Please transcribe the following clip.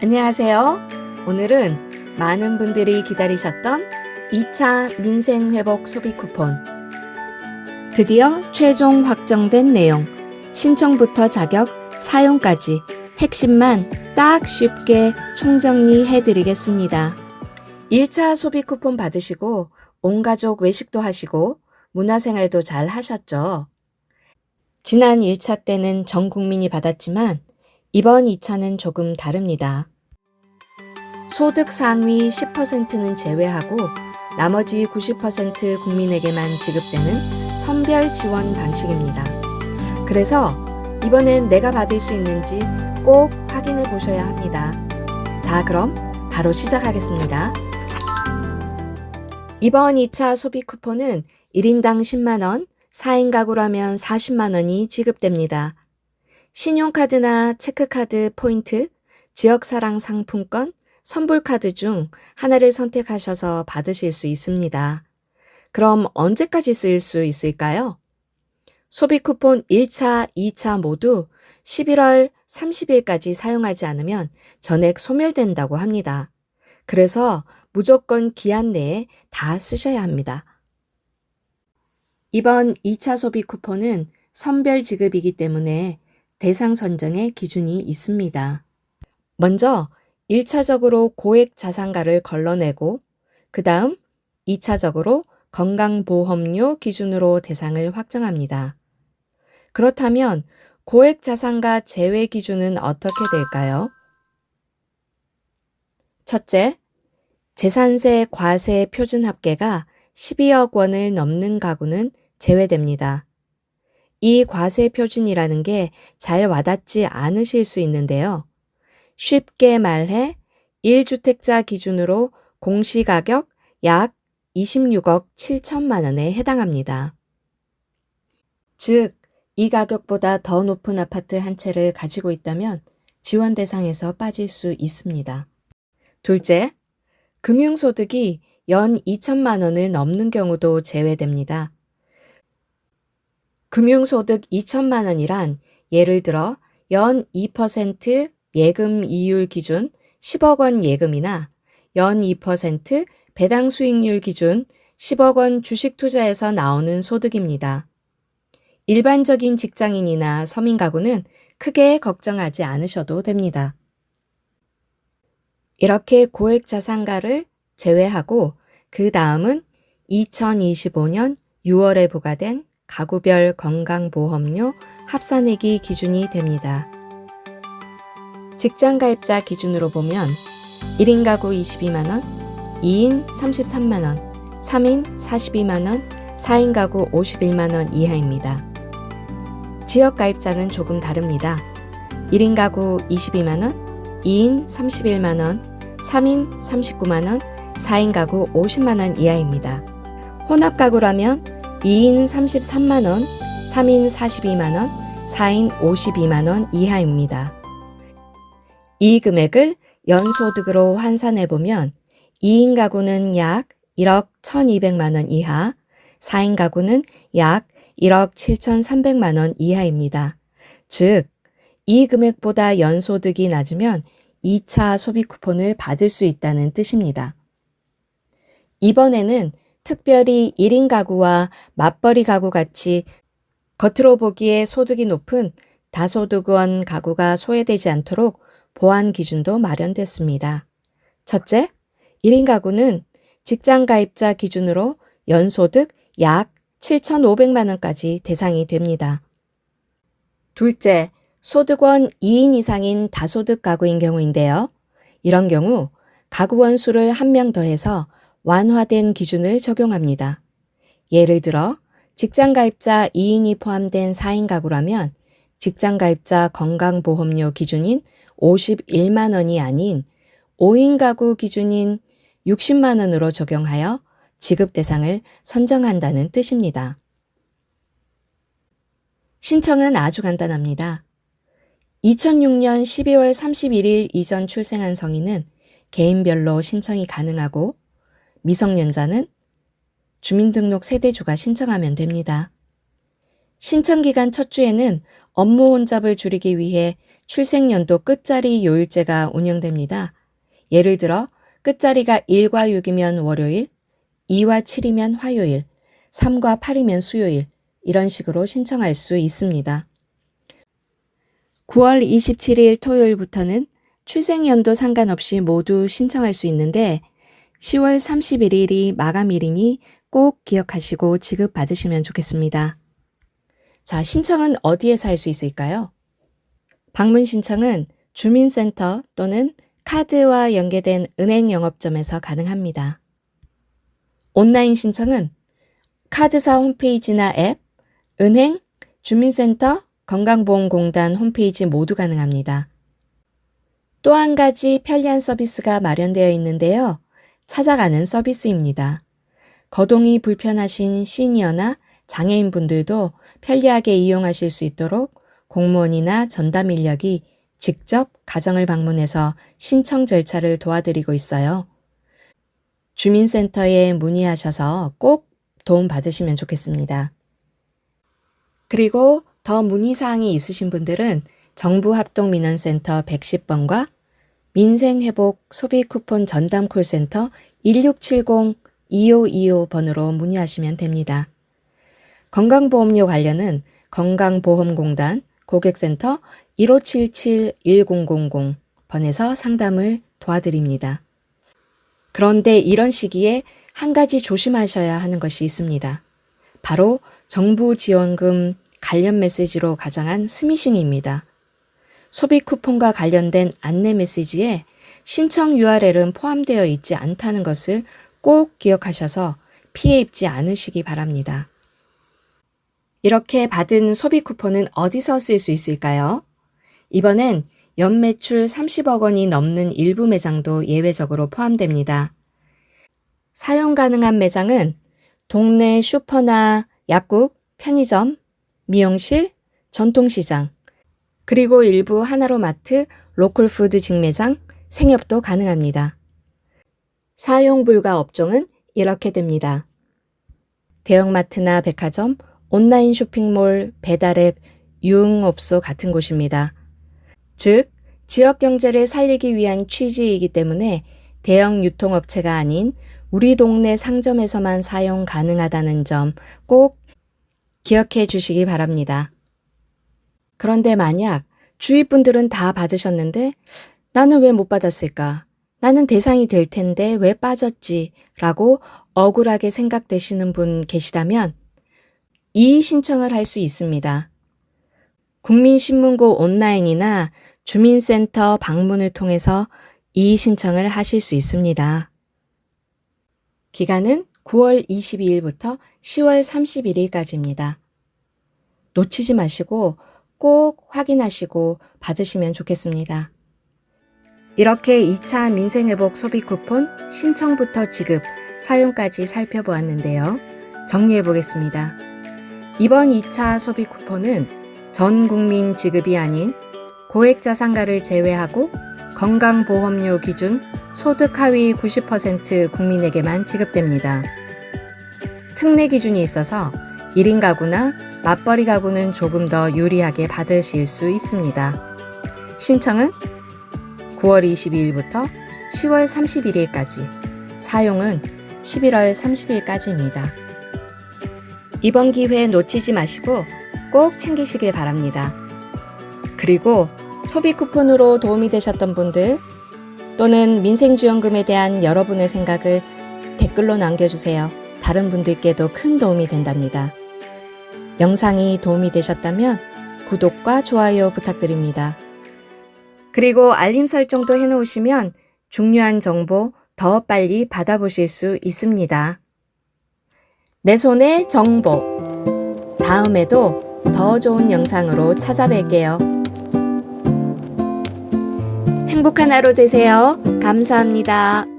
안녕하세요. 오늘은 많은 분들이 기다리셨던 2차 민생회복 소비 쿠폰. 드디어 최종 확정된 내용. 신청부터 자격, 사용까지 핵심만 딱 쉽게 총정리해 드리겠습니다. 1차 소비 쿠폰 받으시고 온 가족 외식도 하시고 문화생활도 잘 하셨죠? 지난 1차 때는 전 국민이 받았지만 이번 2차는 조금 다릅니다. 소득 상위 10%는 제외하고 나머지 90% 국민에게만 지급되는 선별 지원 방식입니다. 그래서 이번엔 내가 받을 수 있는지 꼭 확인해 보셔야 합니다. 자, 그럼 바로 시작하겠습니다. 이번 2차 소비 쿠폰은 1인당 10만원, 4인 가구라면 40만원이 지급됩니다. 신용카드나 체크카드 포인트, 지역사랑 상품권, 선불카드 중 하나를 선택하셔서 받으실 수 있습니다. 그럼 언제까지 쓰일 수 있을까요? 소비 쿠폰 1차, 2차 모두 11월 30일까지 사용하지 않으면 전액 소멸된다고 합니다. 그래서 무조건 기한 내에 다 쓰셔야 합니다. 이번 2차 소비 쿠폰은 선별 지급이기 때문에 대상 선정의 기준이 있습니다. 먼저 1차적으로 고액 자산가를 걸러내고 그 다음 2차적으로 건강보험료 기준으로 대상을 확정합니다. 그렇다면 고액 자산가 제외 기준은 어떻게 될까요? 첫째, 재산세 과세 표준 합계가 12억 원을 넘는 가구는 제외됩니다. 이 과세 표준이라는 게 잘 와닿지 않으실 수 있는데요. 쉽게 말해 1주택자 기준으로 공시가격 약 26억 7천만 원에 해당합니다. 즉, 이 가격보다 더 높은 아파트 한 채를 가지고 있다면 지원 대상에서 빠질 수 있습니다. 둘째, 금융소득이 연 2천만 원을 넘는 경우도 제외됩니다. 금융소득 2천만 원이란 예를 들어 연 2% 예금 이율 기준 10억 원 예금이나 연 2% 배당 수익률 기준 10억 원 주식 투자에서 나오는 소득입니다. 일반적인 직장인이나 서민 가구는 크게 걱정하지 않으셔도 됩니다. 이렇게 고액 자산가를 제외하고 그 다음은 2025년 6월에 부과된 가구별 건강보험료 합산액이 기준이 됩니다. 직장 가입자 기준으로 보면 1인 가구 22만원, 2인 33만원, 3인 42만원, 4인 가구 51만원 이하입니다. 지역 가입자는 조금 다릅니다. 1인 가구 22만원, 2인 31만원, 3인 39만원, 4인 가구 50만원 이하입니다. 혼합 가구라면 2인 33만원, 3인 42만원, 4인 52만원 이하입니다. 이 금액을 연소득으로 환산해보면 2인 가구는 약 1억 1200만원 이하, 4인 가구는 약 1억 7300만원 이하입니다. 즉, 이 금액보다 연소득이 낮으면 2차 소비 쿠폰을 받을 수 있다는 뜻입니다. 이번에는 특별히 1인 가구와 맞벌이 가구 같이 겉으로 보기에 소득이 높은 다소득원 가구가 소외되지 않도록 보안 기준도 마련됐습니다. 첫째, 1인 가구는 직장 가입자 기준으로 연소득 약 7,500만 원까지 대상이 됩니다. 둘째, 소득원 2인 이상인 다소득 가구인 경우인데요. 이런 경우 가구원 수를 한 명 더해서 완화된 기준을 적용합니다. 예를 들어 직장 가입자 2인이 포함된 4인 가구라면 직장 가입자 건강보험료 기준인 51만 원이 아닌 5인 가구 기준인 60만 원으로 적용하여 지급 대상을 선정한다는 뜻입니다. 신청은 아주 간단합니다. 2006년 12월 31일 이전 출생한 성인은 개인별로 신청이 가능하고 미성년자는 주민등록 세대주가 신청하면 됩니다. 신청 기간 첫 주에는 업무 혼잡을 줄이기 위해 출생연도 끝자리 요일제가 운영됩니다. 예를 들어 끝자리가 1과 6이면 월요일, 2와 7이면 화요일, 3과 8이면 수요일 이런 식으로 신청할 수 있습니다. 9월 27일 토요일부터는 출생연도 상관없이 모두 신청할 수 있는데 10월 31일이 마감일이니 꼭 기억하시고 지급받으시면 좋겠습니다. 자, 신청은 어디에서 할 수 있을까요? 방문 신청은 주민센터 또는 카드와 연계된 은행 영업점에서 가능합니다. 온라인 신청은 카드사 홈페이지나 앱, 은행, 주민센터, 건강보험공단 홈페이지 모두 가능합니다. 또 한 가지 편리한 서비스가 마련되어 있는데요. 찾아가는 서비스입니다. 거동이 불편하신 시니어나 장애인분들도 편리하게 이용하실 수 있도록 공무원이나 전담 인력이 직접 가정을 방문해서 신청 절차를 도와드리고 있어요. 주민센터에 문의하셔서 꼭 도움 받으시면 좋겠습니다. 그리고 더 문의사항이 있으신 분들은 정부합동민원센터 110번과 민생회복 소비 쿠폰 전담 콜센터 1670-2525번으로 문의하시면 됩니다. 건강보험료 관련은 건강보험공단 고객센터 1577-1000번에서 상담을 도와드립니다. 그런데 이런 시기에 한 가지 조심하셔야 하는 것이 있습니다. 바로 정부 지원금 관련 메시지로 가장한 스미싱입니다. 소비 쿠폰과 관련된 안내 메시지에 신청 URL은 포함되어 있지 않다는 것을 꼭 기억하셔서 피해 입지 않으시기 바랍니다. 이렇게 받은 소비 쿠폰은 어디서 쓸 수 있을까요? 이번엔 연매출 30억 원이 넘는 일부 매장도 예외적으로 포함됩니다. 사용 가능한 매장은 동네 슈퍼나 약국, 편의점, 미용실, 전통시장, 그리고 일부 하나로마트, 로컬푸드 직매장, 생협도 가능합니다. 사용 불가 업종은 이렇게 됩니다. 대형마트나 백화점, 온라인 쇼핑몰, 배달앱, 유흥업소 같은 곳입니다. 즉, 지역 경제를 살리기 위한 취지이기 때문에 대형 유통업체가 아닌 우리 동네 상점에서만 사용 가능하다는 점 꼭 기억해 주시기 바랍니다. 그런데 만약 주위 분들은 다 받으셨는데 나는 왜 못 받았을까? 나는 대상이 될 텐데 왜 빠졌지? 라고 억울하게 생각되시는 분 계시다면 이의 신청을 할 수 있습니다. 국민신문고 온라인이나 주민센터 방문을 통해서 이의 신청을 하실 수 있습니다. 기간은 9월 22일부터 10월 31일까지입니다. 놓치지 마시고 꼭 확인하시고 받으시면 좋겠습니다. 이렇게 2차 민생회복 소비 쿠폰 신청부터 지급, 사용까지 살펴보았는데요. 정리해 보겠습니다. 이번 2차 소비 쿠폰은 전 국민 지급이 아닌 고액자 상가를 제외하고 건강보험료 기준 소득 하위 90% 국민에게만 지급됩니다. 특례 기준이 있어서 1인 가구나 맞벌이 가구는 조금 더 유리하게 받으실 수 있습니다. 신청은 9월 22일부터 10월 31일까지, 사용은 11월 30일까지입니다. 이번 기회 놓치지 마시고 꼭 챙기시길 바랍니다. 그리고 소비 쿠폰으로 도움이 되셨던 분들 또는 민생지원금에 대한 여러분의 생각을 댓글로 남겨주세요. 다른 분들께도 큰 도움이 된답니다. 영상이 도움이 되셨다면 구독과 좋아요 부탁드립니다. 그리고 알림 설정도 해놓으시면 중요한 정보 더 빨리 받아보실 수 있습니다. 내 손의 정보. 다음에도 더 좋은 영상으로 찾아뵐게요. 행복한 하루 되세요. 감사합니다.